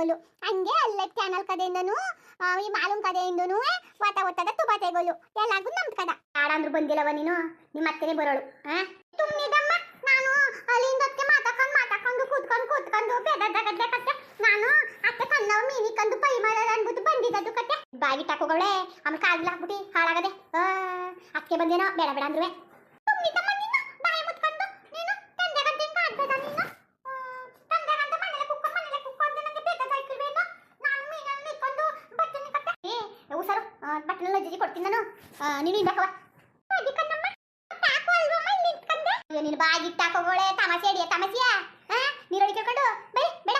ತುಬಾತೆಗೋಲು ಹಂಗೆ ಅಲ್ಲೇ ಚಾನಲ್ ಕಡೆಯಿಂದನು ಈ ಮಾಲೂಮ್ ಕಡೆಯಿಂದನು ಒತ್ತ ಒತ್ತದ ತುಬಾತೆಗೋಲು ಎಲ್ಲಾಗು ನಮ್ದು ಕದ. ಯಾರಂದ್ರು ಬಂದಿಲ್ಲವ ನೀನು? ನಿಮ್ಮ ಅತ್ತೆನೇ ಬರೋಳು ಸುಮ್ನಿದಮ್ಮ ನಾನು ಅಲ್ಲಿಂದ ಅತ್ತೆ ಮಾತಾಕೊಂಡು ಮಾತಾಕೊಂಡು ಕೂತ್ಕೊಂಡು ಕೂತ್ಕೊಂಡು ಬೆದದ ಗದ್ದೆ ಕತ್ತೆ ನಾನು ಅತ್ತೆ ಕಣ್ಣವ್ ಮೀನಿ ಕಂದು ಪೈ ಮಾಡೋದು ಅನ್ಬಿಟ್ಟು ಬಂದಿದ್ದದ್ದು ಕಟ್ಟೆ ಬಾಗಿ ತಕೋಗಳೇ ಆಮೇಲೆ ಕಾಲ್ಗೆ ಹಾಕ್ಬಿಟ್ಟು ಹಾಳಾಗದೆ. ಅಕ್ಕೆ ಬಂದೇನೋ ಬೇಡ ಬೇಡ ಅಂದ್ರುವೆ. ಉಸರು ಬಟ್ಟೆನ ಲಜ್ಜಿ ಕೊಡ್ತೀನಿ ನಾನು. ನೀನು ಅಯ್ಯೋ, ನೀನು ಬಾಗಿ ತಾಕೋಗೋಳೆ ತಮಾಷೆ ಅಡಿಯ ತಮಾಷೆಯ? ನೀರೊಳಗೆ ಕೇಳ್ಕೊಂಡು ಬೇಡ.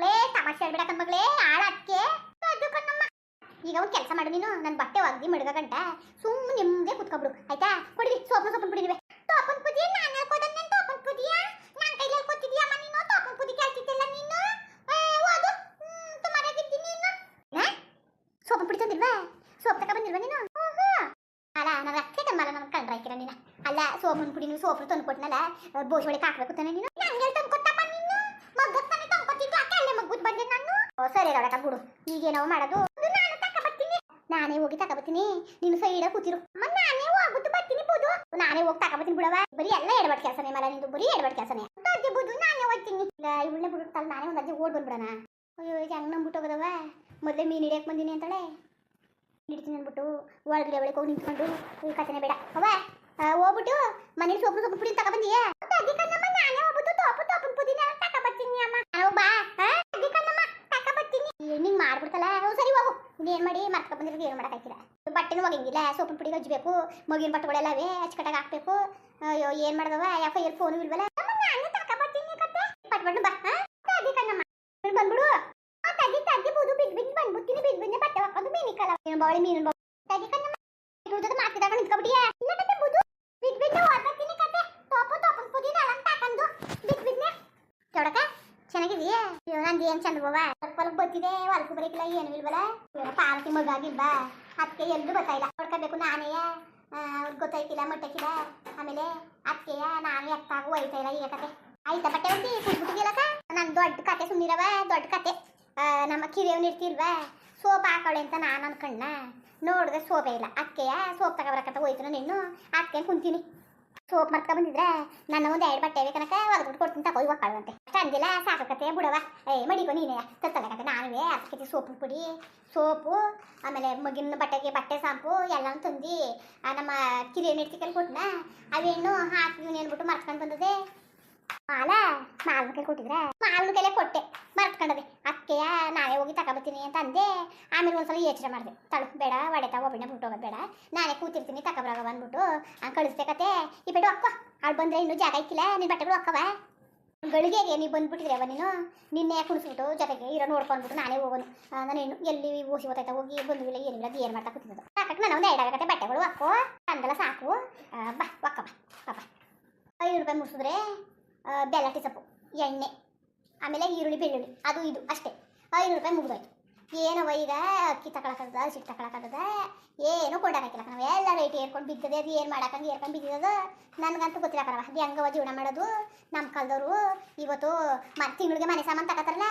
ಬೇಡ ತಮಾಷೆ ಆಳಕ್ಕೆ ಈಗ ಒಂದು ಕೆಲಸ ಮಾಡು ನೀನು ನನ್ನ ಬಟ್ಟೆ ಒಗ್ದಿ ಮಡ್ಗ ಗಂಟ ಸುಮ್ಮನೆ ನಿಮ್ಮದೇ ಕುತ್ಕೊಬಿಡು, ಆಯ್ತಾ? ಕೊಡಿ ಸೋಪ್ನ ಸೊಪ್ಪು ತೋಪನ್ ಪುದಿಯ ನಾನು ಹೇಳ್ಕೋದನ್ನ ನೀನು ತೋಪನ್ ಪುದಿಯ ನನ್ನ ಕೈಲಿ ಹೇಳ್ಕೊತಿದ್ಯಮ್ಮ ನೀನು ತೋಪನ್ ಪುದಿ ಕೇಳ್ತಿದ್ದಿಲ್ಲ ನೀನು ಏ, ಓದು ಹ್ಮ್, ಸುಮಾರಾಗಿದ್ದಿ ನೀನು ನಾ? ತಂದಿಲ್ವಾ ಸೋಪ್ ತಕ ಬಂದಿಲ್ವಾ ನೀನು? ಓಹೋ! ಅಲ್ಲ ನನಗೆ ಅಕ್ಕೆ ಕಮ್ಮಲ್ಲ ನನಗೆ ಕಂಡ್ರ ಹಾಕಿರ ನೀನು? ಅಲ್ಲ ಸೋಪನ್ ಪುಡಿ ನೀವು ಸೋಪು ತಂದು ಕೊಟ್ನಲ್ಲ ಬೋಸ್ ಒಳಗೆ ಹಾಕ್ಬೇಕು ತಾನೆ ನೀನು? ನಂಗೆ ತಂದು ಕೊಟ್ಟಪ್ಪ ನೀನು? ಮಗ್ಗಕ್ಕೆ ತಾನೆ ಅಲ್ಲೇ ಮಗ್ಗುದ್ ಬಂದೆ ನಾನು? ಸರಿ ರೊಡಕ ಬಿಡು ಈಗೇನೋ ಮಾಡೋದು? ನಾನು ತಕ ಬರ್ತೀನಿ. ನಾನೇ ಹೋಗಿ ತಕ ಬರ್ತೀನಿ. ನೀನು ಸೈಡ ಕೂತಿರು. ನಾನೇ ಹೋಗ್ಬಿಟ್ಟು ಬರ್ತೀನಿ ಬುದು ನಾನೇ ಹೋಗಿ ತಕ ಬರ್ತೀನಿ ಬಿಡವ ಬರೀ ಎಲ್ಲ ಎಡಬಟ್ ಕೆಲಸನೇ ಮಲ್ಲ ನಿಂದು, ಬರೀ ಎಡಬಟ್ ಕೆಲಸನೇ. ಅಜ್ಜಿ ಬುದು ನಾನೇ ಹೋಗ್ತೀನಿ. ಈಗ ಇವಳನ್ನೇ ಬಿಡುತ್ತಲ್ಲ ನಾನೇ ಒಂದು ಅಜ್ಜಿ ಓಡ್ ಬಂದ್ಬಿಡಣ. ಅಯ್ಯೋ, ಹೆಂಗ್ ನಂಬಿಟ್ಟು ಹೋಗದವ ಮೊದಲೇ ಮೀನು ಹಿಡಿಯಕ್ಕೆ ಬಂದಿನಿ ಅಂತಾಳೆ. ಹಿಡಿತೀನಿ ಅಂದ್ಬಿಟ್ಟು ಒಳಗಡೆ ಒಳಗೆ ಹೋಗಿ ನಿಂತ್ಕೊಂಡು ಈ ಕಥೆನೇ ಬೇಡ. ಅವ ಹೋಗ್ಬಿಟ್ಟು ಮನೇಲಿ ಸೊಪ್ಪು ಸೊಪ್ಪು ಪುಡಿ ತಗೊಂಬಂದಿಯ ನಿಂಗೆ ಮಾಡ್ಬಿಡ್ತಲ್ಲ? ಸರಿ, ಹೋಗು. ಇನ್ನೇನು ಮಾಡಿ ಮರ್ಕ ಬಂದಿರೋದು ಏನು ಮಾಡೋಕ್ಕಾಗಿಲ್ಲ ಬಟ್ಟೆನೂ ಒಗಂಗಿಲ್ಲ ಸೋಪಿನ ಪುಡಿ ಹಚ್ಚಬೇಕು ಮಗಿನ ಬಟ್ಟೆಗಳೆಲ್ಲವೇ ಅಚ್ಚುಕಟ್ಟಾಗಿ ಹಾಕ್ಬೇಕು. ಅಯ್ಯೋ, ಏನು ಮಾಡ್ದವ ಯಾಕೋ ಕೈಯಲ್ಲಿ ಫೋನು ಇಲ್ವಲ್ಲ ಅಮ್ಮ ನಾನೇ ತಕ ಬರ್ತೀನಿ ಕತ್ತೆ ಪಟ್ಬಿಟ್ಟು ಬಾ ಆ? ಅಜ್ಜಿ ಕಣ್ಣಮ್ಮ ಇಲ್ಲಿ ಬಂದ್ಬಿಡು ಆ, ತಗ್ಗಿ ತಗ್ಗಿ ಬೂದು ಬಿದ್ದು ಬಿದ್ದು ಬಂದ್ಬಿಡ್ತೀನಿ ಬಿದ್ದು ಬಿದ್ದು ಬಟ್ಟೆ ಹಾಕೋದು ಬಾವಳಿ ಮೀನು ಬಾವಳಿ ತಗ್ಗಿ ಕಣ್ಣಮ್ಮ ಇದ್ರ ಮಾತಿದಾಗ ನಿಂತ್ಕೊಬಿಟ್ಟಿಯಾ ಇಲ್ಲ ಕತೆ ಬುದು. ಬಿಟ್ ಬಿದ್ದು ಓಡ್ಬರ್ತೀನಿ ಕತೆ. ತೋಪು ತೋಪು ಪುದಿ ಚೆನ್ನಾಗಿದೆಯಾ ಅಯ್ಯೋ, ನಂದು ಏನು ಚಂದ ಬತ್ತಿದೆ ಏನು ನಾನೇ ಆಮೇಲೆ ಅದಕ್ಕೆಯ ನಾನು ಎತ್ತಾಗೂ ಒಯ್ತಾ ಈಗ ಕತೆ. ಆಯ್ತಾ ಬಟ್ಟೆ ನನ್ನ ದೊಡ್ಡ ಕತೆ ಸುಮ್ಮನಿರವ ದೊಡ್ಡ ಕತೆ. ನಮ್ಮ ಕಿರಿಯವ್ನ ಇರ್ತಿಲ್ವಾ? ಸೋಪ್ ಹಾಕೊಳ್ಳಿ ಅಂತ ನಾನು ಅನ್ಕಣ್ಣ ನೋಡಿದ್ರೆ ಸೋಪೇ ಇಲ್ಲ. ಅಕ್ಕೆಯ ಸೋಪ್ ತಗೊಬರಕಂತ ಹೋಯ್ತು ನೀನು ಅಕ್ಕೆ ಕುಂತೀನಿ. ಸೋಪ್ ಮರ್ಕ ಬಂದಿದ್ರೆ ನನ್ನ ಒಂದು ಎರಡು ಬಟ್ಟೆ ಬೇಕನಕ ಒದ್ಬಿಟ್ಟು ಕೊಡ್ತೀನಿ ತಗೋ ಇವಾಗ ಕಳ್ವಂತೆ ಚಂದಿಲ್ಲ ಸಾಕಕತೆ ಬಿಡವ ಏ, ಮಡಿಕೊ ನೀನೇ. ತತ್ತಲಕತೆ ನಾನುವೇ. ಹತ್ತು ಕೆಜಿ ಸೋಪು ಪುಡಿ, ಸೋಪು, ಆಮೇಲೆ ಮಗಿನ ಬಟ್ಟೆಗೆ ಬಟ್ಟೆ ಸಾಂಪು, ಎಲ್ಲನೂ ತಂದು ನಮ್ಮ ಕಿರಿಯ ಇಡ್ತಿಕಲ್ಲಿ ಕೊಟ್ಟನ ಅವೇನು ಹಾಕಿ ಏನ್ಬಿಟ್ಟು ಮರ್ಸ್ಕೊಂಡು ಬಂದದೆ? ಮಾಲ ಮಾಲ್ನ ಕೈ ಕೊಟ್ಟಿದ್ರೆ? ಮಾಲ್ನ ಕೈಲೇ ಕೊಟ್ಟೆ. ಮರ್ತ್ಕೊಂಡದೆ. ಅಕ್ಕೆಯ ನಾಳೆ ಹೋಗಿ ತಗೊಬತ್ತೀನಿ ಅಂತ ಅಂದೆ. ಆಮೇಲೆ ಒಂದ್ಸಲ ಯೋಚನೆ ಮಾಡಿದೆ. ತಳು, ಬೇಡ ಒಡೆ ಒಬ್ಬನೇ ಬಿಟ್ಟು ಹೋಗೋದು ಬೇಡ. ನಾನೇ ಕೂತಿರ್ತೀನಿ ತಗೊಬರಾಗ ಬಂದ್ಬಿಟ್ಟು. ಹಂಗೆ ಕಳಿಸ್ದೆ ಕತೆ. ಈ ಬೇಡ ಅಕ್ಕ ಅವ್ಳು ಬಂದ್ರೆ ಇನ್ನೂ ಜಾಗ ಇಕ್ಕಿಲ್ಲ. ನಿನ್ನ ಬಟ್ಟೆಗಳು ಅಕ್ಕವ ಗಳಿಗೆಗೆ ನೀವು ಅವ ನೀನು? ನಿನ್ನೆ ಕುಣಿಸ್ಬಿಟ್ಟು ಜೊತೆಗೆ ಇರೋ ನೋಡ್ಕೊಂಡ್ಬಿಟ್ಟು ನಾನೇ ಹೋಗೋನು ನಾನು ಇನ್ನು ಎಲ್ಲಿ ಓಸಿ ಓದಾಯ್ತಾ ಹೋಗಿ ಬಂದಿಲ್ಲ ಏನಿಲ್ಲ ಏನು ಮಾಡ್ತಾ ಕೂತಿದ್ದು ಸಾಕಕ್ಕೆ ನಾನು ಒಂದು ಎರಡಾಗತ್ತೆ ಬಟ್ಟೆಗಳು ಅಕ್ಕೋ ಅಂದಲ್ಲ ಸಾಕು. ಬಾ, ಒಕ್ಕ ಬಾ ಪಾಪ ಐನೂರು ರೂಪಾಯಿ ಮುಗಿಸಿದ್ರೆ ಬೆಲ್ಲಟ್ಟಿ ಸೊಪ್ಪು ಎಣ್ಣೆ, ಆಮೇಲೆ ಈರುಳ್ಳಿ, ಬೆಳ್ಳುಳ್ಳಿ, ಅದು ಇದು ಅಷ್ಟೇ. ಐನೂರು ರೂಪಾಯಿ ಮುಗಿದೋಯ್ತು. ಏನವ ಈಗ ಅಕ್ಕಿ ತಗೊಳಕದ ಸಿಟ್ಟು ತಗೊಳಕದ ಏನು ಕೊಡೋಕ್ಕಾಗಿಲ್ಲ ನಾವು ಎಲ್ಲ ರೇಟ್ ಏರ್ಕೊಂಡು ಬಿದ್ದದೆ, ಅದು ಏನು ಮಾಡಕ್ಕಂದು ಏರ್ಕೊಂಡು ಬಿದ್ದಿದ್ದದು ನನಗಂತೂ ಗೊತ್ತಿಲ್ಲ ಕಣವ ಅದು ಹೆಂಗವ ಜೀವನ ಮಾಡೋದು. ನಮ್ಮ ಕಾಲದವರು ಇವತ್ತು ಮ ತಿಂಗಳಿಗೆ ಮನೆ ಸಾಮಾನು ತಗೋತಾರಲ್ಲ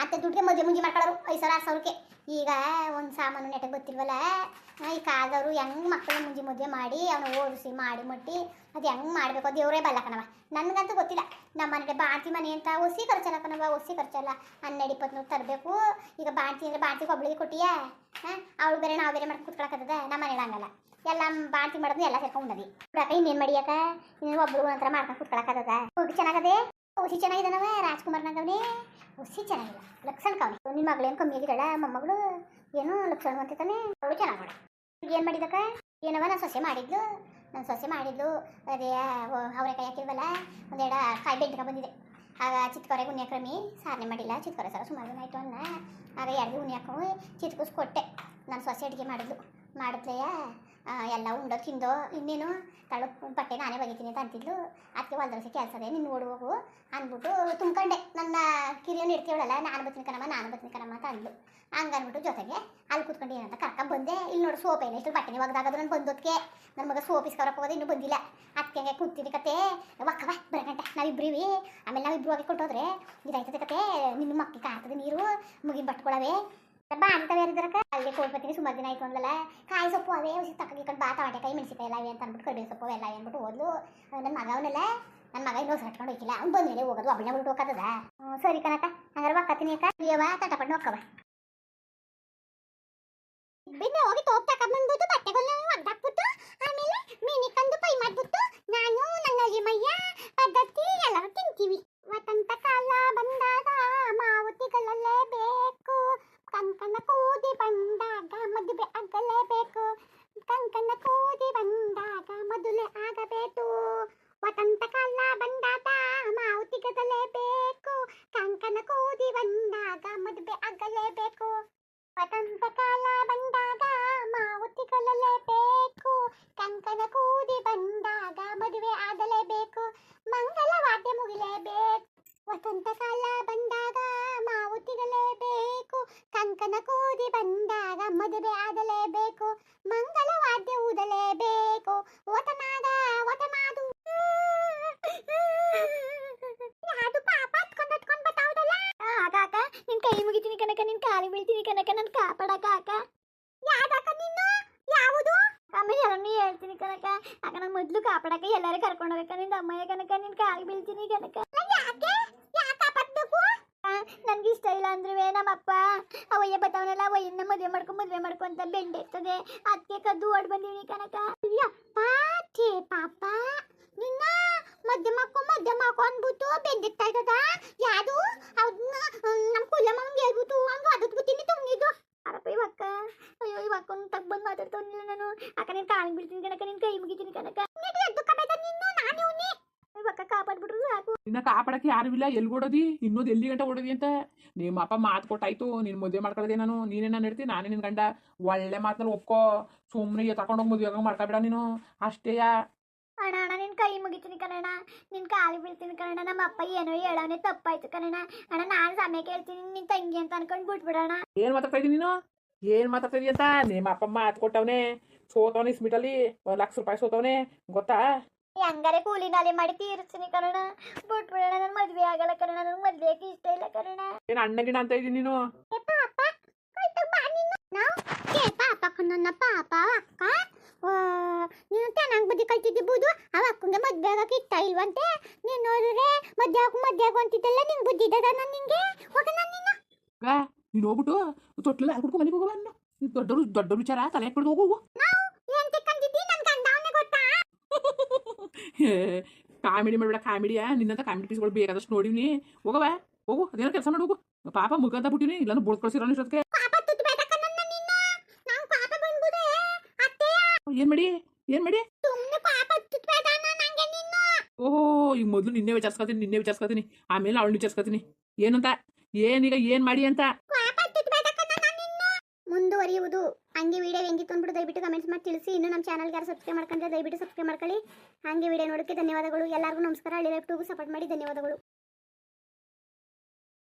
ಆತ ದುಡ್ಡಿಗೆ ಮದುವೆ ಮುಂಜಿ ಮಾಡ್ಕೊಳ್ಳೋರು ಐದು ಸಾವಿರ, ಆರು ಸಾವಿರಕ್ಕೆ. ಈಗ ಒಂದು ಸಾಮಾನು ನೆಟ ಗೊತ್ತಿಲ್ವಲ್ಲ? ಈ ಕಾಲದವರು ಹೆಂಗೆ ಮಕ್ಕಳ ಮುಂಜಿ ಮದುವೆ ಮಾಡಿ ಅವನು ಓಡಿಸಿ ಮಾಡಿ ಮುಟ್ಟಿ ಅದು ಹೆಂಗೆ ಮಾಡಬೇಕು ದೇವರೇ ಬಲ್ಲ ಕಣವ ನನಗಂತೂ ಗೊತ್ತಿಲ್ಲ. ನಮ್ಮ ಮನೆಗೆ ಬಾಂತಿ ಮನೆ ಅಂತ ಒಸಿ ಖರ್ಚಲ್ಲ ಕಣವ ಒಸಿ ಖರ್ಚಲ್ಲ ಹನ್ನೆರಡು ಇಪ್ಪತ್ತು ತರಬೇಕು. ಈಗ ಬಾಂತಿ ಅಂದರೆ ಬಾಂತಿಗೆ ಒಬ್ಳಿಗೆ ಕೊಟ್ಟಿಯ? ಹಾಂ ಅವಳು ಬೇರೆ ನಾವು ಬೇರೆ ಮಾಡಿ ಕುತ್ಕೊಳಕತ್ತದ ನಮ್ಮ ಮನೇಲಿ ಹಂಗಲ್ಲ. ಎಲ್ಲ ಬಾಂತಿ ಮಾಡೋದು ಎಲ್ಲ ಸೇರ್ಕೊಂಡು ಉಂಡದಿ ಬಿಡಕ ಇನ್ನೇನು ಮಾಡಿಯಕ್ಕ ಇನ್ನೇನು ಒಬ್ಳು ಒಂಥರ ಮಾಡ್ಕೊಂಡು ಕುತ್ಕೊಳಕತ್ತದ ಹೋಗಿ ಚೆನ್ನಾಗದೆ ಒಸಿ ಚೆನ್ನಾಗಿದ್ದಾನವ ರಾಜ್ಕುಮಾರ್ ನಂಗವನೇ ಹುಸಿ ಚೆನ್ನಾಗಿಲ್ಲ ಲಕ್ಷಣ ಕವನಿ ನಿನ್ನ ಮಗಳೇನು ಕಮ್ಮಿ ಆಗಿದ್ದಾಳ, ಮೊಮ್ಮಗಳು? ಏನು ಲಕ್ಷಣ ಅಂತಾನೆ ಅವಳು ಚೆನ್ನಾಗಿ ಮಾಡ ಏನು ಮಾಡಿದಕ್ಕ? ಏನವ, ನಾನು ಸೊಸೆ ಮಾಡಿದ್ಲು. ನಾನು ಸೊಸೆ ಮಾಡಿದ್ಲು, ಅದೇ ಅವರೆಕಾಯಿ ಹಾಕಿದ್ವಲ್ಲ, ಒಂದೆರಡು ಕಾಯಿ ಬೆಂಡ್ಕ ಬಂದಿದೆ. ಆಗ ಚಿತ್ಕೊರೆ ಉಣ್ಣೆ ಕ್ರಮಿ, ಸಾರನೆ ಮಾಡಿಲ್ಲ. ಚಿತ್ಕೊರೆ ಸರ ಸುಮಾರು ದಿನ ಆಯಿತು ಅನ್ನ. ಆಗ ಎರಡು ಉಣ್ಣೆ ಹಾಕೊಂಡು ಚಿತ್ಕುಸ್ ಕೊಟ್ಟೆ. ನಾನು ಸೊಸೆ ಅಡುಗೆ ಮಾಡಿದ್ಲು. ಮಾಡಿದ್ಲೆಯ ಎಲ್ಲ ಉಂಡೋ ತಿಂದೋ ಇನ್ನೇನು ತಳು ಬಟ್ಟೆ ನಾನೇ ಒಗಿತೀನಿ ಅಂತ ಅಂತಿದ್ಲು. ಅದಕ್ಕೆ ಹೊಲ್ದರ್ಸಿ ಕೆಲಸ ಅದೇ ನೀನು ನೋಡು ಹೋಗು ಅಂದ್ಬಿಟ್ಟು ತುಂಬ್ಕೊಂಡೆ. ನನ್ನ ಕಿರಿಯನ್ ಇಡ್ತೀವಳಲ್ಲ ನಾನು ಬರ್ತೀನಿ ಕಣಮ್ಮ, ನಾನು ಬರ್ತೀನಿ ಕಣಮ್ಮ ಅಂತ ಅಂದ್ಲು. ಹಂಗ ಅಂದ್ಬಿಟ್ಟು ಜೊತೆಗೆ ಅಲ್ಲಿ ಕೂತ್ಕೊಂಡು ಏನಂತ ಕರ್ಕ ಬಂದೆ. ಇಲ್ಲಿ ನೋಡು ಸೋಪ್ ಏನು ಇಷ್ಟು ಬಟ್ಟೆ ಒಗ್ದಾಗದು ನಾನು ಬಂದೋದಕ್ಕೆ ನನ್ನ ಮಗ ಸೋಪ್ ಇಸ್ಕೊರಕ್ಕೆ ಹೋಗೋದು ಇನ್ನೂ ಬಂದಿಲ್ಲ. ಅದಕ್ಕೆ ಹಂಗೆ ಕೂತೀನಿ ಕತೆ. ಒಕ್ಕವ ಬರಗಂಟೆ ನಾವಿಬ್ರಿವಿ. ಆಮೇಲೆ ನಾವಿಬ್ರು ಹೋಗಿ ಕೊಟ್ಟೋದ್ರೆ ಇದಾಯ್ತದೆ ಕತೆ. ನಿನ್ನ ಮಕ್ಕಳಿಗೆ ಕಾಣ್ತದೆ ನೀರು, ಮುಗಿನ ಬಟ್ಕೊಳವೆ. ಬಾ ಅಂತವೇ ಬೇರೆದ್ರಕ ಅಲ್ಲಿಗೆ ಕೊಡ್ಬತ್ತೀನಿ ಸುಮಾರು ದಿನ ಆಯ್ತು ಅಂದಲ್ಲ. ಕಾಯಿ ಸೊಪ್ಪು ಅವೇ ಉಸಿ ತಕ್ಕಿಕೊಂಡು ಬಾ ಟಮಾಟೆ ಕಾಯಿ ಮೆಣಸಿಕಾಯಿ ಅವೆ ಅಂತ ಅಂದ್ಬಿಟ್ಟು ಕರಿಬೇವು ಸೊಪ್ಪು ಎಲ್ಲ ಅಂದ್ಬಿಟ್ಟು ಓದ್ಲು ನನ್ನ ಮಗ ಅವನಲ್ಲ ನನ್ನ ಮಗ ಇನ್ನೂ ಹಟ್ಕೊಂಡು ಹೋಗಿಲ್ಲ ಅವ್ನು ಬಂದ್ಮೇಲೆ ಹೋಗೋದು ಒಬ್ಬನೇ ಬಿಟ್ಟು ಹೋಗತ್ತದ ಸರಿ ಕನಕ ಹಂಗಾರೆ ಒಕ್ಕತ್ತೀನಿ ಅಕ್ಕ. ಇವ ತಟಪಟ್ಟು ಒಕ್ಕವ ಬಿನ್ನೆ ಹೋಗಿ ತೋಪ್ ತಕೊಂಡ್ಬಂದ್ಬಿಟ್ಟು ಬಟ್ಟೆಗಳನ್ನ ಒದ್ದಾಕ್ಬಿಟ್ಟು ಆಮೇಲೆ ಮೀನಿ ಕಂದು ಪೈ ಮಾಡ್ಬಿಟ್ಟು, ನಾನು ನನ್ನ ಅಜ್ಜಿಮಯ್ಯ ಪದ್ಧತಿ ಎಲ್ಲರೂ ಆಗಲೇಬೇಕು ವಸಂತ ಕಾಲ ಬಂದಾಗ ಮಾವುತಿ ಕೊಲ್ಲಲೇಬೇಕು ಕಂಕಣ ಕೂದಿ ಬಂದಾಗ ಮದುವೆ ಆಗಲೇಬೇಕು ಮಂಗಲ ವಾದ್ಯ ಮುಗಿಲೇಬೇಕು. ವಸಂತ ಕಾಲ ಬಂದಾಗ ಮಾವುತಿಗಲೇಬೇಕು ಕಂಕಣ ಕೂದಿ ಬಂದಾಗ ಮದುವೆ ಆಗಲೇಬೇಕು ನಿನ್ ಕಾಲಿ ಬೀಳ್ತೀನಿ ಕನಕ ನನ್ ಕಾಪಾಡಕ ಅಕ್ಕ ಯಾವ್ದಕ್ಕ ನೀನು? ಯಾವುದು? ಆಮೇಲೆ ಯಾರನ್ನು ಹೇಳ್ತೀನಿ ಕನಕ ಅಕ್ಕ. ನಂಗೆ ಮೊದ್ಲು ಕಾಪಾಡಕ ಎಲ್ಲಾರು ಕರ್ಕೊಂಡು ಹೋಗಕ್ಕ. ನಿನ್ ಅಮ್ಮಯ್ಯ ಕನಕ ನಿನ್ ಕಾಲಿಗೆ ಬೀಳ್ತೀನಿ ಕನಕ ಯಾಕೆ? ಯಾಕೆ ನನ್ಗೆ ಇಷ್ಟ ಇಲ್ಲ ಅಂದ್ರೂ ನಮ್ಮಪ್ಪ. ಅವಯ್ಯ ಬತ್ತವನೆಲ್ಲ ಅವಯ್ಯನ ಮದುವೆ ಮಾಡ್ಕೊ ಮದುವೆ ಮಾಡ್ಕೊ ಅಂತ ಬೆಂಡೆರ್ತದೆ ಅದಕ್ಕೆ ಕದ್ದು ಓಡ್ ಬಂದೀನಿ ಕನಕ ಅಯ್ಯಪ್ಪ ಛೇ ಪಾಪ. ನಿನ್ನ ಮದ್ಯ ಮಾಡ್ಕೊ ಅಂದ್ಬಿಟ್ಟು ಬೆಂದಿರ್ತಾ ಇದ್ದದ ಯಾವುದು ಅವ್ನ ನಮ್ಮ ಕುಲಮ್ಮಂಗೆ ಹೇಳ್ಬಿಟ್ಟು ಹಂಗ ತಿನ್ನಿ ತುಂಬಿದ್ದು. ಅರಪ್ಪ ಇವಕ್ಕ ಅಯ್ಯೋ ಇವಕ್ಕ ತಗ್ ಬಂದು ಮಾತಾಡ್ತಾನಿಲ್ಲ ನಾನು. ಅಕ್ಕ, ನಿನ್ ಕಾಣ್ ಬಿಡ್ತೀನಿ ಕಣಕ ನಿನ್ ಕೈ ಮುಗಿತೀನಿ ಕಣಕ ಎದ್ದು ನಿನ್ನು ನಾನು ಇವನೇ. ಇವಕ್ಕ ಕಾಪಾಡ್ಬಿಟ್ರು ಸಾಕು. ನಿನ್ನ ಕಾಪಾಡಕ್ಕೆ ಯಾರು ಇಲ್ಲ, ಎಲ್ಲಿ ಓಡೋದಿ? ಇನ್ನೊಂದು ಎಲ್ಲಿ ಗಂಟ ಓಡೋದಿ ಅಂತ. ನಿಮ್ಮ ಅಪ್ಪ ಮಾತು ಕೊಟ್ಟಾಯ್ತು, ನಿನ್ ಮದುವೆ ಮಾಡ್ಕೊಳ್ಳೋದೆ ನಾನು. ನೀನೇ ನಾನು ಇಡ್ತೀನಿ ನಾನೇ ನಿನ್ನ ಗಂಡ. ಒಳ್ಳೆ ಮಾತನ್ನ ಒಪ್ಕೋ. ಸುಮ್ಮನೆ ತಗೊಂಡೋಗಿ ಮದುವೆ ಮಾಡ್ಕೊಬೇಡ ನೀನು. ಅಷ್ಟೇಯ ಕೈ ಮುಗಿತೀನಿ ಕಣಣ್ಣ ನಿನ್ ಕಾಲಿ ಬೀಳ್ತೀನಿ ಕಣಣ್ಣ ನಮ್ಮ ಅಪ್ಪ ಏನೋ ಹೇಳೋನೆ ತಪ್ಪಾಯ್ತು ಕಣಣ್ಣ ಅಣ್ಣ ನಾನು ಸಮಯ ಕೇಳ್ತೀನಿ ನಿನ್ ತಂಗಿ ಅಂತ ಅನ್ಕೊಂಡ್ ಬಿಟ್ಬಿಡೋಣ. ಏನ್ ಮಾತಾಡ್ತಾ ಇದೀನಿ ನೀನು? ಏನ್ ಮಾತಾಡ್ತಾ ಇದೀಯ ಅಂತ? ನಿಮ್ಮ ಅಪ್ಪ ಮಾತು ಕೊಟ್ಟವನೆ ಸೋತವನೆ ಸ್ಮಿಟಲ್ಲಿ ಒಂದ್ ಲಕ್ಷ ರೂಪಾಯಿ ಸೋತವನೆ ಗೊತ್ತಾ? ಹೆಂಗಾರೆ ಕೂಲಿ ನಾಲಿ ಮಾಡಿ ತೀರಿಸ್ತೀನಿ ಕಣಣ್ಣ ಬಿಟ್ಬಿಡೋಣ ನನ್ ಮದ್ವೆ ಆಗಲ್ಲ ಕಣಣ್ಣ ನನ್ ಮದ್ವೆಗೆ ಇಷ್ಟ ಇಲ್ಲ ಕಣಣ್ಣ ಏನ್ ಅಣ್ಣ ಗಿಡ ಅಂತ ಇದೀನಿ ನೀನು? ಪಾಪ ನನ್ನ ಪಾಪ ಅಕ್ಕ. ನೀನು ಚೆನ್ನಾಗಿ ಬುದ್ಧಿ ಕೈ ಅವ ಅಕ್ಕಂಗೆ ಮದ್ವೆ ಆಗಕ್ಕೆ ಇಷ್ಟ ಇಲ್ವಂತೆ? ನೀನು ನೋಡಿದ್ರೆ ಮದ್ವೆ ಆಗು ಮದ್ವೆ ಆಗು ಅಂತಿದ್ದಲ್ಲ ನಿಂಗೆ ಬುದ್ಧಿ ಇದ್ದದ ನಾನು ನಿಂಗೆ? ಹೋಗ ನಾನು ನಿನ್ನ ಆಗ ನೀನು ಹೋಗ್ಬಿಟ್ಟು ತೊಟ್ಲಲ್ಲಿ ಹಾಕ್ಬಿಟ್ಟು ಮನೆಗೆ ಹೋಗವ ನೀನು ದೊಡ್ಡರು ದೊಡ್ಡ ವಿಚಾರ ತಲೆ ಹಾಕ್ಬಿಡ್ದು ಹೋಗುವ ಕಾಮಿಡಿ ಮಾಡಬೇಡ ಕಾಮಿಡಿಯಾ ನಿನ್ನಂತ ಕಾಮಿಡಿ ಪೀಸ್ಗಳು ಬೇಕಾದಷ್ಟು ನೋಡಿವ್ನಿ. ಹೋಗವ ಹೋಗು ಅದೇನೋ ಕೆಲಸ ಮಾಡೋಗು ಪಾಪ ಮುಖ ಬಿಟ್ಟಿನಿ ಇಲ್ಲಾಂದ್ರೆ ಬುಡ್ ಕಳ್ಸಿರೋ ಇಷ್ಟೊತ್ತಿಗೆ. ಏನು ಮಾಡಿ? ಏನ್ ಮಾಡಿ? ಓಹೋ ಈಗ ಮೊದಲು ನಿನ್ನೆ ವಿಚಾರಿಸ್ಕೊತೀನಿ ನಿನ್ನೆ ವಿಚಾರಿಸ್ಕೊತೀನಿ ಆಮೇಲೆ ಅವಳು ವಿಚಾರಿಸ್ಕೊತೀನಿ. ಏನಂತ? ಏನೀಗ ಏನ್ ಮಾಡಿ ಅಂತ? ಮುಂದುವರಿಯುವುದು. ಹಂಗೆ ವಿಡಿಯೋ ಹೆಂಗಿತ್ತು ಅಂದ್ಬಿಟ್ಟು ದಯವಿಟ್ಟು ಕಮೆಂಟ್ಸ್ ಮಾಡಿ ತಿಳಿಸಿ. ಇನ್ನು ನಮ್ಮ ಚಾನಲ್ಗೆ ಯಾರು ಸಬ್ಸ್ಕ್ರೈಬ್ ಮಾಡ್ಕೊಂಡ್ರೆ ದಯವಿಟ್ಟು ಸಬ್ಸ್ಕ್ರೈಬ್ ಮಾಡ್ಕೊಳ್ಳಿ. ಹಾಗೆ ವಿಡಿಯೋ ನೋಡೋಕ್ಕೆ ಧನ್ಯವಾದಗಳು. ಎಲ್ಲರಿಗೂ ನಮಸ್ಕಾರ. ಹಳ್ಳಿ ಟೂಗೂ ಸಪೋರ್ಟ್ ಮಾಡಿ. ಧನ್ಯವಾದಗಳು.